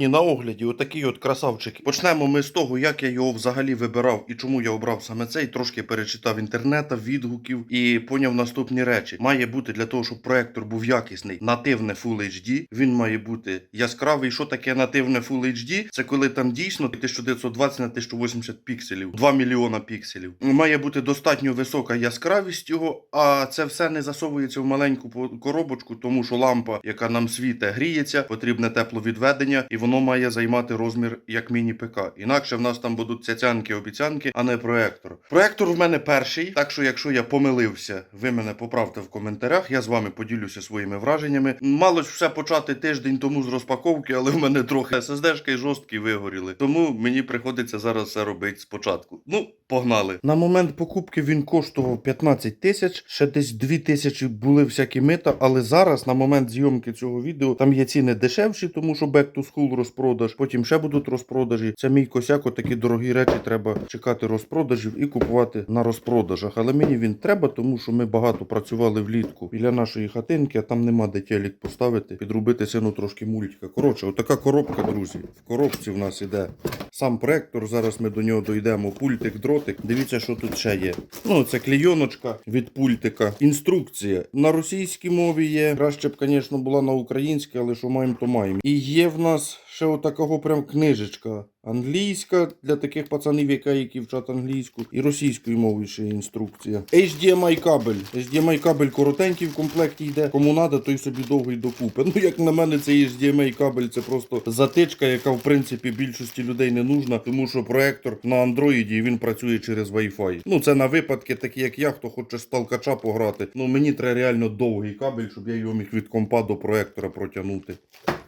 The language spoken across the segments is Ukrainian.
На огляді отакий от красавчик. Почнемо ми з того, як я його взагалі вибирав і чому я обрав саме цей. Трошки перечитав інтернета, відгуків і поняв наступні речі. Має бути для того, щоб проектор був якісний, нативне Full HD. Він має бути яскравий. Що таке нативне Full HD? Це коли там дійсно 1920 на 1080 пікселів, 2 мільйона пікселів. Має бути достатньо висока яскравість його, а це все не засовується в маленьку коробочку, тому що лампа, яка нам світе, гріється, потрібне тепловідведення, і воно має займати розмір як міні-ПК. Інакше в нас там будуть цяцянки, обіцянки, а не проектор. Проектор в мене перший, так що якщо я помилився, ви мене поправте в коментарях. Я з вами поділюся своїми враженнями. Мало ж все почати тиждень тому з розпаковки, але в мене трохи SSD-шка і жорсткі вигоріли. Тому мені приходиться зараз все робити спочатку. Ну, погнали. На момент покупки він коштував 15 тисяч, ще десь 2 тисячі були всякі мита, але зараз, на момент зйомки цього відео, там є ціни дешевші, тому що Back to School розпродаж, потім ще будуть розпродажі. Це мій косяк, такі дорогі речі треба чекати розпродажів і купувати на розпродажах. Але мені він треба, тому що ми багато працювали влітку біля нашої хатинки, а там нема де телек поставити, підробити сину трошки мультика. Коротше, отака коробка, друзі. В коробці в нас іде сам проектор. Зараз ми до нього дійдемо. Пультик, дротик. Дивіться, що тут ще є. Ну, це клейоночка від пультика. Інструкція на російській мові є. Краще б, звісно, була на українській, але що маємо, то маємо. І є в нас ще отакого прям книжечка. Англійська для таких пацанів, яка- які вчать англійську, і російською мовою ще інструкція. HDMI кабель. HDMI кабель коротенький в комплекті йде. Кому надо, той собі довгий докупи. Ну, як на мене, цей HDMI кабель це просто затичка, яка в принципі більшості людей не нужна, тому що проектор на андроїді він працює через Wi-Fi. Ну це на випадки, такі як я, хто хоче з толкача пограти. Ну мені треба реально довгий кабель, щоб я його міг від компа до проектора протягнути.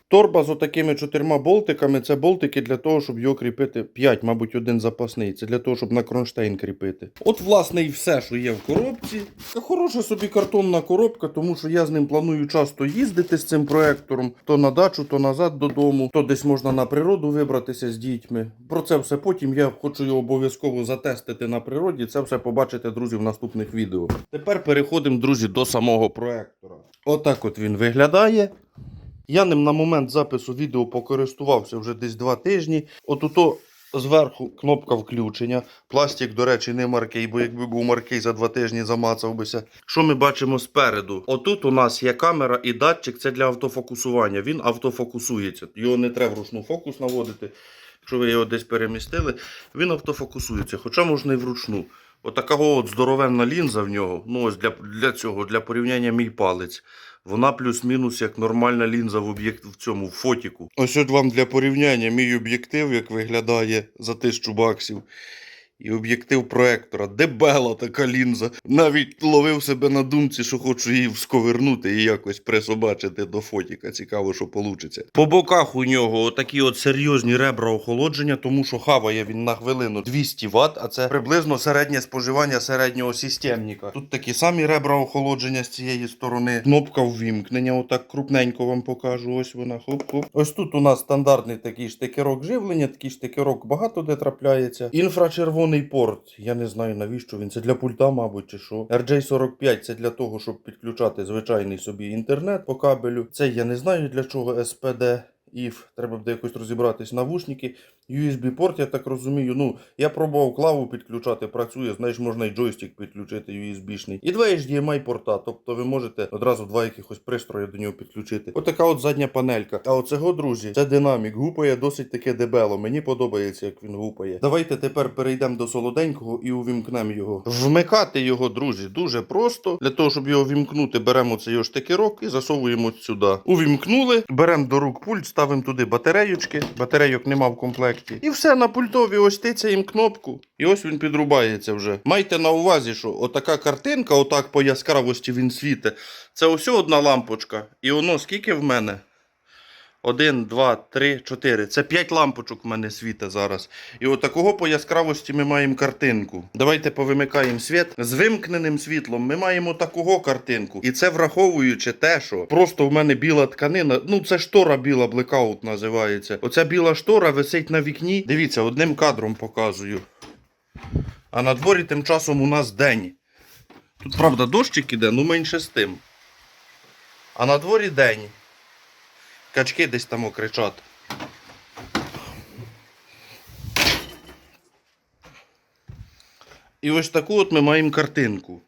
Торба з отакими чотирма болтиками. Це болтики для того, щоб його кріпити 5, мабуть, один запасний. Це для того, щоб на кронштейн кріпити. От, власне, і все, що є в коробці. Та Хороша собі картонна коробка, тому що я з ним планую часто їздити з цим проектором. То на дачу, то назад додому, то десь можна на природу вибратися з дітьми. Про це все потім я хочу його обов'язково затестити на природі. Це все побачите, друзі, в наступних відео. Тепер переходимо, друзі, до самого проектора. Отак от він виглядає. Я ним на момент запису відео покористувався вже десь два тижні. От ото зверху кнопка включення. Пластик, до речі, не маркий, бо якби був маркий за два тижні замацав бися. Що ми бачимо спереду? Отут у нас є камера і датчик, це для автофокусування. Він автофокусується. Його не треба вручну фокус наводити. Якщо ви його десь перемістили, він автофокусується, хоча можна і вручну. Отакого от здоровенна лінза в нього. Ну ось для, для цього, для порівняння мій палець. Вона плюс-мінус як нормальна лінза в об'єкт в цьому в фотіку. Ось от вам для порівняння мій об'єктив, як виглядає за тисячу баксів. І об'єктив проектора. Дебела така лінза. Навіть ловив себе на думці, що хочу її всковернути і якось присобачити до фотіка. Цікаво, що вийде. По боках у нього такі от серйозні ребра охолодження, тому що хаває він на хвилину 200 Вт, а це приблизно середнє споживання середнього системника. Тут такі самі ребра охолодження з цієї сторони. Кнопка ввімкнення, отак крупненько вам покажу. Ось вона. Хоп-хоп. Ось тут у нас стандартний такий штекерок живлення, такий штекерок багато де трапляється. Інфрачервоний порт. Я не знаю навіщо він. Це для пульта, мабуть, чи що. RJ45 це для того, щоб підключати звичайний собі інтернет по кабелю. Це я не знаю для чого SPD. IF, треба буде якось розібратись навушники. USB-порт, я так розумію. Ну, я пробував клаву підключати, працює, знаєш, можна і джойстик підключити USB-шний. І два HDMI порта. Тобто ви можете одразу два якихось пристрої до нього підключити. Отака от задня панелька. А оцього, друзі, це динамік. Гупає досить таке дебело. Мені подобається, як він гупає. Давайте тепер перейдемо до солоденького і увімкнемо його. Вмикати його, друзі, дуже просто. Для того, щоб його вімкнути, беремо цей штекерок і засовуємо сюди. Увімкнули, беремо до рук пульт, ставимо туди батареючки. Батарейок нема в комплекті. І все на пультові ось тицяємо кнопку. І ось він підрубається вже. Майте на увазі, що отака картинка, отак по яскравості він світе. Це ось одна лампочка. І воно скільки в мене? Один, два, три, чотири. Це п'ять лампочок в мене світе зараз. І от такого по яскравості ми маємо картинку. Давайте повимикаємо світ. З вимкненим світлом ми маємо такого картинку. І це враховуючи те, що просто в мене біла тканина. Ну, це штора біла, блекаут називається. Оця біла штора висить на вікні. Дивіться, одним кадром показую. А на дворі тим часом у нас день. Тут, правда, дощик іде, ну менше з тим. А на дворі день качки десь там кричать. І ось таку от ми маємо картинку.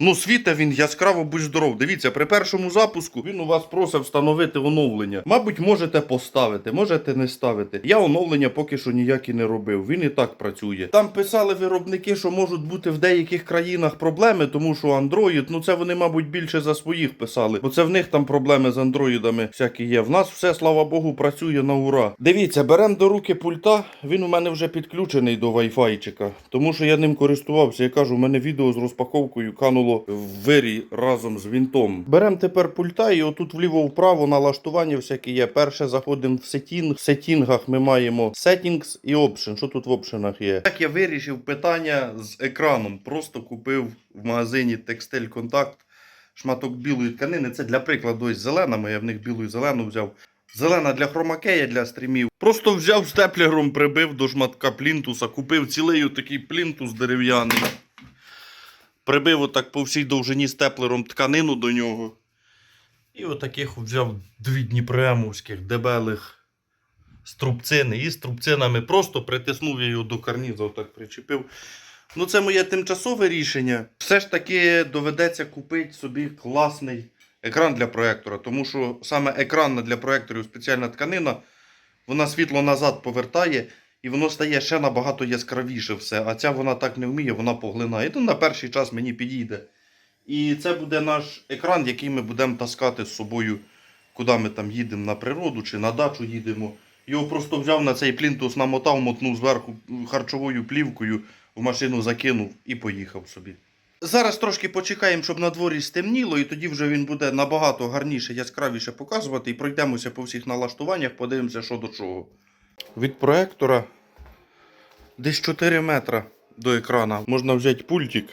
Ну, світа він яскраво будь здоров. Дивіться, при першому запуску він у вас просить встановити оновлення. Мабуть, можете поставити, можете не ставити. Я оновлення поки що ніякі не робив. Він і так працює. Там писали виробники, що можуть бути в деяких країнах проблеми, тому що Android, ну це вони, мабуть, більше за своїх писали, бо це в них там проблеми з андроїдами всякі є. В нас все, слава Богу, працює на ура. Дивіться, беремо до руки пульта. Він у мене вже підключений до вайфайчика, тому що я ним користувався. Я кажу, у мене відео з розпаковкою кануло в вирій разом з вінтом. Беремо тепер пульта і отут вліво-вправо налаштування всякі є. Перше заходимо в сетінг. В сетінгах ми маємо settings і option. Що тут в опшенах є? Так я вирішив питання з екраном. Просто купив в магазині Текстиль Контакт шматок білої тканини. Це для прикладу ось зелена, я в них білу і зелену взяв. Зелена для хромакея для стрімів. Просто взяв степлером, прибив до шматка плінтуса, купив цілий такий плінтус дерев'яний. Прибив отак по всій довжині степлером тканину до нього. І отаких взяв дві дніпремовських дебелих струбцини. І струбцинами просто притиснув я його до карніза, отак причепив. Ну, це моє тимчасове рішення. Все ж таки доведеться купити собі класний екран для проєктора, тому що саме екран для проєкторів спеціальна тканина, вона світло назад повертає. І воно стає ще набагато яскравіше все. А ця вона так не вміє, вона поглинає. Ну, на перший час мені підійде. І це буде наш екран, який ми будемо таскати з собою, куди ми там їдемо на природу чи на дачу їдемо. Його просто взяв на цей плінтус, намотав, мотнув зверху харчовою плівкою, в машину закинув і поїхав собі. Зараз трошки почекаємо, щоб на дворі стемніло, і тоді вже він буде набагато гарніше, яскравіше показувати. І пройдемося по всіх налаштуваннях, подивимося, що до чого. Від проектора десь 4 метра до екрана. Можна взяти пультик.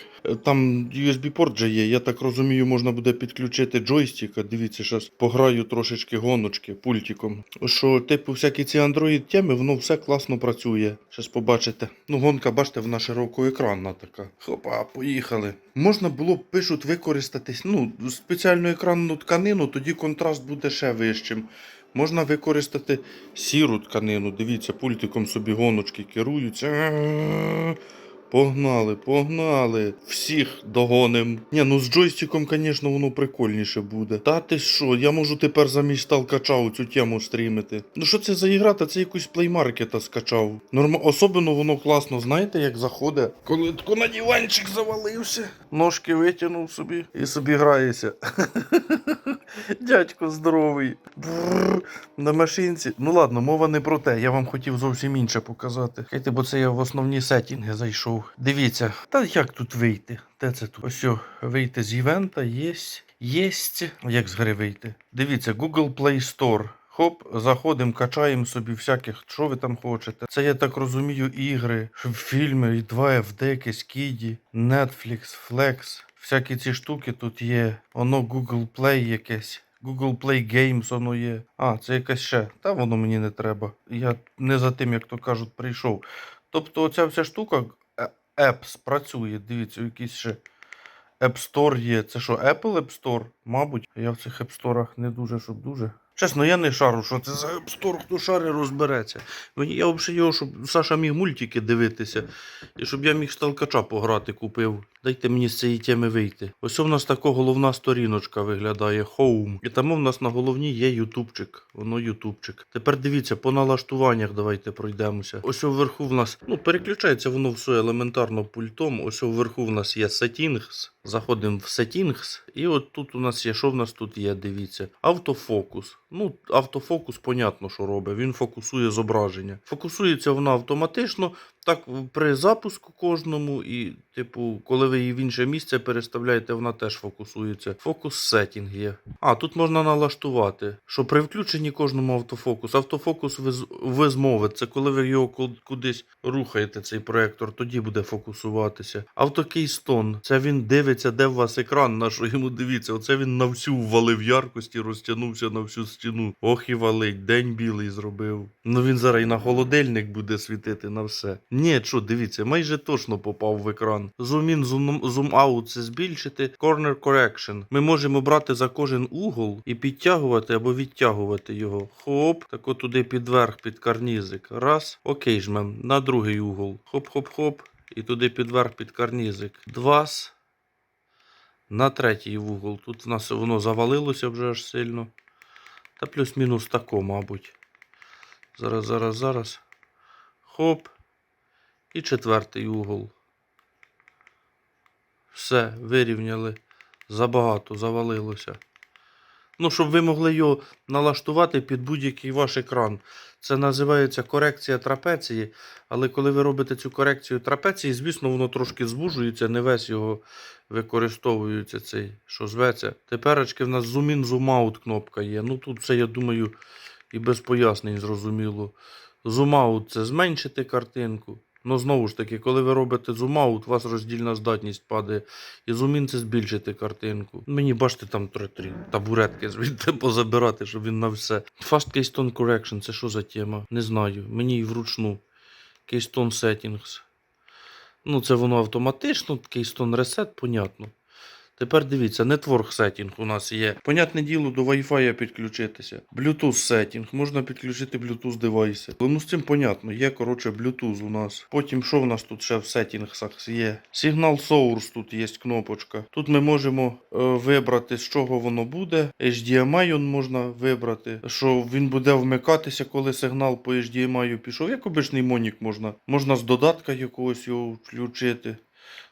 Там USB-порт же є. Я так розумію, можна буде підключити джойстик. Дивіться, зараз пограю трошечки гоночки пультиком. Що, типу, всякі ці Android теми, воно все класно працює. Зараз побачите. Ну, гонка, бачите, вона широкоекранна така. Хопа, поїхали. Можна було б пишуть використати ну, спеціальну екранну тканину, тоді контраст буде ще вищим. Можна використати сіру тканину. Дивіться, пультиком собі гоночки керуються. Погнали, погнали. Всіх догоним. Ні, ну з джойстиком, звісно, воно прикольніше буде. Та ти що, я можу тепер замість сталкача цю тему стрімити. Ну що це за ігра? Та це якусь плеймаркета скачав. Норм... Особливо воно класно, знаєте, як заходить. Коли тако на диванчик завалився, ножки витягнув собі і собі грається. Дядько здоровий. Бррр, на машинці. Ну ладно, мова не про те. Я вам хотів зовсім інше показати. Хайте, бо це я в основні сетінги зайшов. Дивіться, та як тут вийти? Де це тут? Ось вийти з івента, єсть. Єсть. Як з гри вийти? Дивіться, Google Play Store. Хоп, заходимо, качаємо собі всяких, що ви там хочете. Це я так розумію, ігри, фільми, і 2FD, якесь Кіді, Netflix, Flex. Всякі ці штуки тут є. Воно Google Play якесь. Google Play Games воно є. А, це якесь ще. Та воно мені не треба. Я не за тим, як то кажуть, прийшов. Тобто оця вся штука Apps працює. Дивіться, якийсь ще App Store є. Це що, Apple App Store? Мабуть. Я в цих App Store не дуже, щоб дуже. Чесно, я не шару, що це за Store, хто шари розбереться. Я взагалі щоб Саша міг мультики дивитися, і щоб я міг сталкача пограти купив. Дайте мені з цієї теми вийти. Ось у нас така головна сторіночка виглядає Home. І там у нас на головній є ютубчик. Воно ютубчик. Тепер дивіться, по налаштуваннях давайте пройдемося. Ось вверху в нас, ну переключається воно все елементарно пультом. Ось вверху в нас є Settings. Заходимо в Settings. І от тут у нас є, що в нас тут є, дивіться. Автофокус. Ну, автофокус, понятно, що робить. Він фокусує зображення. Фокусується воно автоматично. Так, при запуску кожному, і, типу, коли ви її в інше місце переставляєте, вона теж фокусується. Фокус сеттінг є. А, тут можна налаштувати, що при включенні кожному автофокус. Автофокус виз- визмови. Це коли ви його кудись рухаєте, цей проектор, тоді буде фокусуватися. Автокейстон. Це він дивиться, де у вас екран, на що йому дивіться. Оце він на всю ввалив яркості, розтягнувся на всю стіну. Ох і валить, день білий зробив. Ну він зараз і на холодильник буде світити на все. Ні, що, дивіться, майже точно попав в екран. Zoom, zoom це збільшити. Corner correction. Ми можемо брати за кожен угол і підтягувати або відтягувати його. Хоп, так от туди під верх, під карнізик. Раз. Окей, жмем. На другий угол. Хоп-хоп-хоп. і туди підверх під карнізик. Двас. На третій вугол. Тут в нас воно завалилося вже аж сильно. Та плюс-мінус тако, мабуть. Зараз, зараз, зараз. Хоп. І четвертий угол. Все, вирівняли. Забагато завалилося. Ну, щоб ви могли його налаштувати під будь-який ваш екран. Це називається корекція трапеції. Але коли ви робите цю корекцію трапеції, звісно, воно трошки звужується, не весь його використовується цей, що зветься. Теперечки в нас зум-ін, зум-аут кнопка є. Ну тут це, я думаю, і без пояснень зрозуміло. Зум-аут це зменшити картинку. Ну, знову ж таки, коли ви робите зум-аут, у вас роздільна здатність падає. І зум-ін це збільшити картинку. Мені бачите, там три табуретки звідти позабирати, щоб він на все. Fast Keystone Correction, це що за тема? Не знаю. Мені і вручну. Keystone Settings. Ну, це воно автоматично, Keystone Reset, понятно. Тепер дивіться, Network Setting у нас є. Понятне діло, до Wi-Fi підключитися. Bluetooth Setting, можна підключити Bluetooth девайси. Ну, з цим понятно, є, коротше, Bluetooth у нас. Потім, що в нас тут ще в сеттінгсах є? Signal Source тут є кнопочка. Тут ми можемо е, вибрати, з чого воно буде. HDMI можна вибрати, що він буде вмикатися, коли сигнал по HDMI пішов. Як обичний монік можна. Можна з додатка якогось його включити.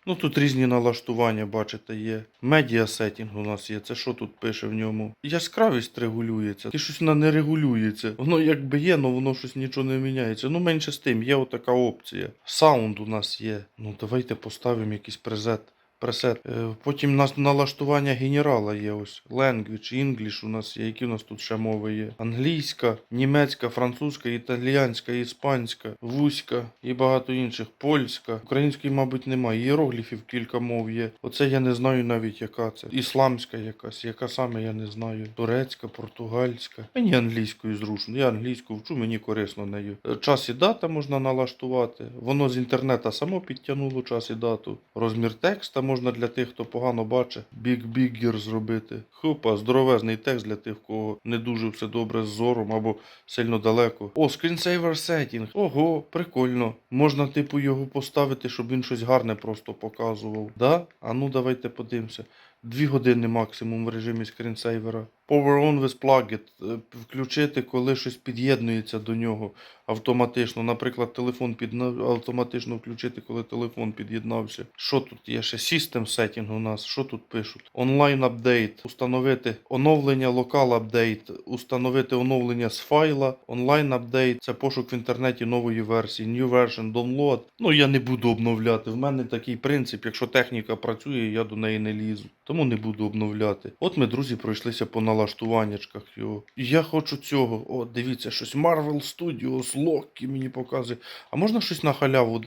Ну тут різні налаштування, бачите, є. Медіа сеттінг у нас є. Це що тут пише в ньому? Яскравість регулюється. І щось вона не регулюється. Воно якби є, але воно щось нічого не міняється. Ну менше з тим, є отака опція. Саунд у нас є. Ну давайте поставимо якийсь презет. Пресет. Потім нас налаштування генерала є ось. Language, English у нас є. Які у нас тут ще мови є? Англійська, німецька, французька, італіянська, іспанська, вузька і багато інших. Польська. Української, мабуть, немає. Іерогліфів кілька мов є. Оце я не знаю навіть яка це. Ісламська якась, яка саме я не знаю. Турецька, португальська. Мені англійською зручно. Я англійську вчу, мені корисно нею. Е, Час і дата можна налаштувати. Воно з інтернета само підтягнуло час і дату. Розмір текста можна для тих, хто погано бачить. біг-біггір зробити. Хопа, здоровезний текст для тих, кого не дуже все добре з зором або сильно далеко. О, скрінсейвер Setting. Ого, прикольно. Можна, типу, його поставити, щоб він щось гарне просто показував. Да? А ну давайте подивимося. Дві години максимум в режимі скрінсейвера. Power on with plugin. Е, Включити, коли щось під'єднується до нього автоматично. Наприклад, телефон підна... автоматично включити, коли телефон під'єднався. Що тут є ще? System setting у нас. Що тут пишуть? Онлайн апдейт. Установити оновлення локал апдейт. Установити оновлення з файла. Онлайн апдейт. Це пошук в інтернеті нової версії. New version download. Ну я не буду обновляти. В мене такий принцип. Якщо техніка працює, я до неї не лізу. Тому не буду обновляти. От ми, друзі, пройшлися по налаштуваннячках його. Я хочу цього. О, дивіться, щось Marvel Studios, Loki мені показує. А можна щось на халяву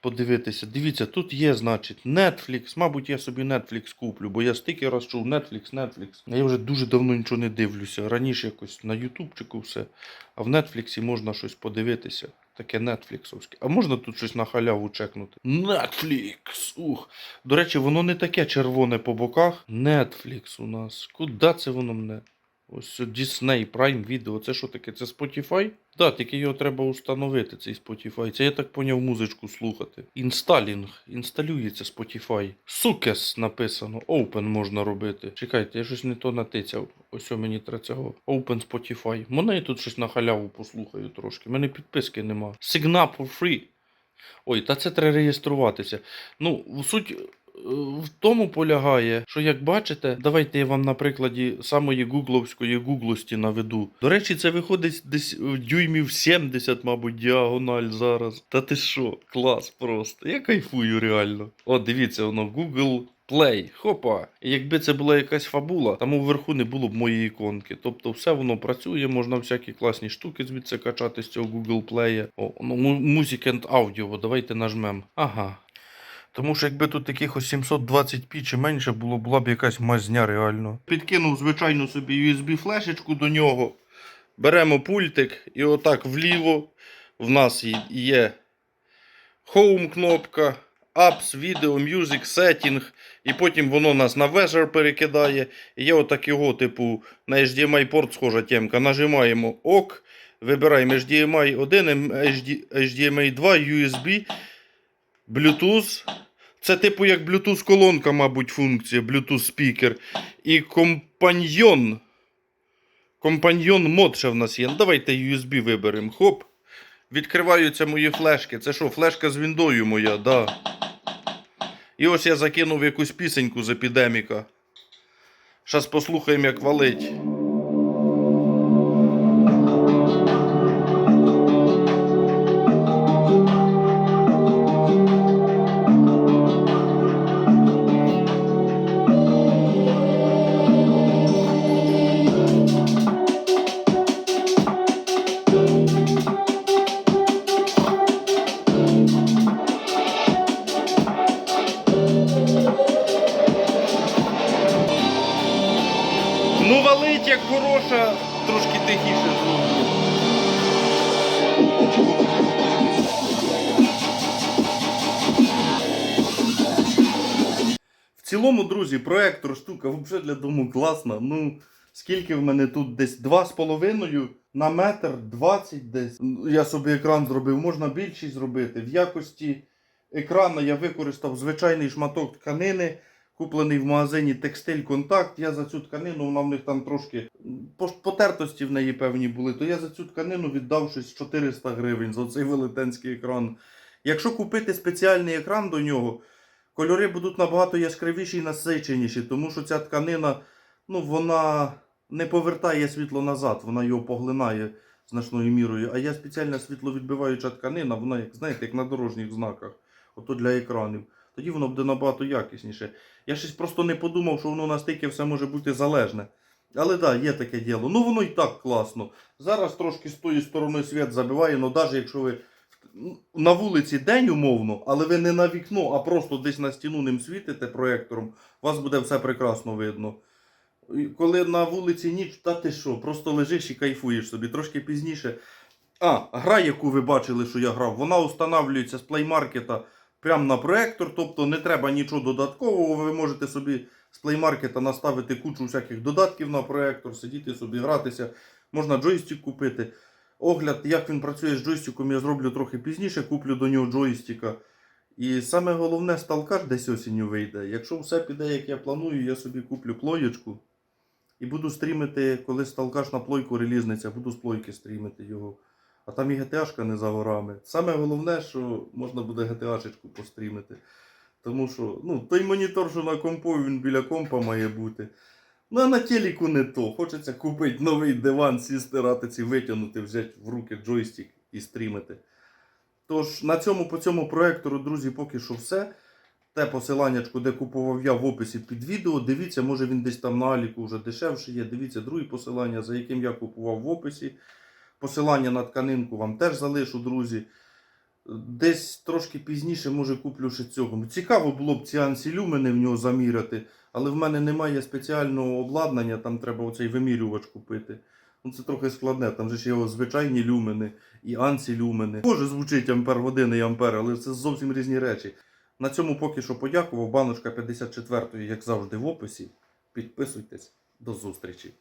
подивитися? Дивіться, тут є, значить, Netflix. Мабуть, я собі Netflix куплю, бо я стільки раз чув Netflix, Netflix. Я вже дуже давно нічого не дивлюся. Раніше якось на Ютубчику все. А в Netflix можна щось подивитися. Таке Нетфліксовське. А можна тут щось на халяву чекнути? Netflix! Ух. До речі, воно не таке червоне по боках. Netflix у нас. Куди це воно мене? Ось Disney Prime Video. Це що таке? Це Spotify? Да, тільки його треба установити, цей Spotify. Це я так поняв музичку слухати. Інсталінг. Інсталюється Spotify. Сукес написано. Open можна робити. Чекайте, я щось не то натицяв. Ось о мені треба. Open Spotify. Мене я тут щось на халяву послухаю трошки. У мене підписки нема. Sign for free. Ой, та це треба реєструватися. Ну, суть в тому полягає, що як бачите, давайте я вам на прикладі самої гугловської гуглості наведу. До речі, це виходить десь в дюймів 70, мабуть, діагональ зараз. Та ти що, клас просто. Я кайфую реально. О, дивіться, воно Google Play. Хопа. Якби це була якась фабула, там вверху не було б моєї іконки. Тобто все воно працює, можна всякі класні штуки звідси качати з цього Google Play. О, ну, Music and Audio, давайте нажмем. Ага. Тому що якби тут якихось 720p чи менше було, була б якась мазня реально. Підкинув звичайну собі USB-флешечку до нього. Беремо пультик і отак вліво. В нас є- Home кнопка, Apps, Video, Music, Setting. І потім воно нас на Weather перекидає. І є отак його, типу, на HDMI порт схожа темка. Нажимаємо ОК, вибираємо HDMI 1, HD, HDMI 2, USB. Bluetooth. Це типу як Bluetooth колонка, мабуть, функція, Bluetooth спікер. І компаньйон. Компаньйон мод ще в нас є. Ну, давайте USB виберемо. Хоп. Відкриваються мої флешки. Це що, флешка з віндою моя, да. І ось я закинув якусь пісеньку з епідеміка. Щас послухаємо, як валить. Хороша, трошки тихіше. В цілому, друзі, проектор штука взагалі для дому класна. Ну, скільки в мене тут десь 2,5 на метр 20 десь. Ну, Я собі екран зробив, можна більший зробити. В якості екрану я використав звичайний шматок тканини, куплений в магазині Текстиль Контакт. Я за цю тканину, вона в них там трошки потертості в неї певні були, то я за цю тканину віддав щось 400 гривень за цей велетенський екран. Якщо купити спеціальний екран до нього, кольори будуть набагато яскравіші і насиченіші, тому що ця тканина, ну, вона не повертає світло назад, вона його поглинає значною мірою. А є спеціальна світловідбиваюча тканина, вона, як знаєте, як на дорожніх знаках, ото для екранів. Тоді воно буде набагато якісніше. Я щось просто не подумав, що воно настільки все може бути залежне. Але так, да, є таке діло. Ну воно і так класно. Зараз трошки з тої сторони світ забиває, ну навіть якщо ви на вулиці день умовно, але ви не на вікно, а просто десь на стіну ним світите проєктором, у вас буде все прекрасно видно. Коли на вулиці ніч, та ти що, просто лежиш і кайфуєш собі. Трошки пізніше. А, гра, яку ви бачили, що я грав, вона устанавлюється з плеймаркета прямо на проектор, тобто не треба нічого додаткового. Ви можете собі з плеймаркета наставити кучу всяких додатків на проектор, сидіти собі, гратися. Можна джойстик купити. Огляд, як він працює з джойстиком, я зроблю трохи пізніше, куплю до нього джойстика. І саме головне, сталкаш десь осінню вийде. Якщо все піде, як я планую, я собі куплю плоєчку. І буду стрімити, коли сталкаш на плойку релізниться, буду з плойки стрімити його. А там і GTA-шка не за горами. Саме головне, що можна буде GTA-шечку пострімити. Тому що ну, той монітор, що на компу, він біля компа має бути. Ну а на телеку не то. Хочеться купити новий диван, сісти ратиці, витягнути, взяти в руки джойстик і стрімити. Тож на цьому по цьому проектору, друзі, поки що все. Те посиланнячко, де купував я в описі під відео. Дивіться, може він десь там на Аліку вже дешевше є. Дивіться друге посилання, за яким я купував в описі. Посилання на тканинку вам теж залишу, друзі. Десь трошки пізніше, може, куплю ще цього. Цікаво було б ці ансілюмени в нього заміряти, але в мене немає спеціального обладнання, там треба оцей вимірювач купити. Ну це трохи складне, там же ж є звичайні люмени і ансілюмени. Може звучить ампер години і ампер, але це зовсім різні речі. На цьому поки що подякував. Баночка 54, як завжди, в описі. Підписуйтесь. До зустрічі!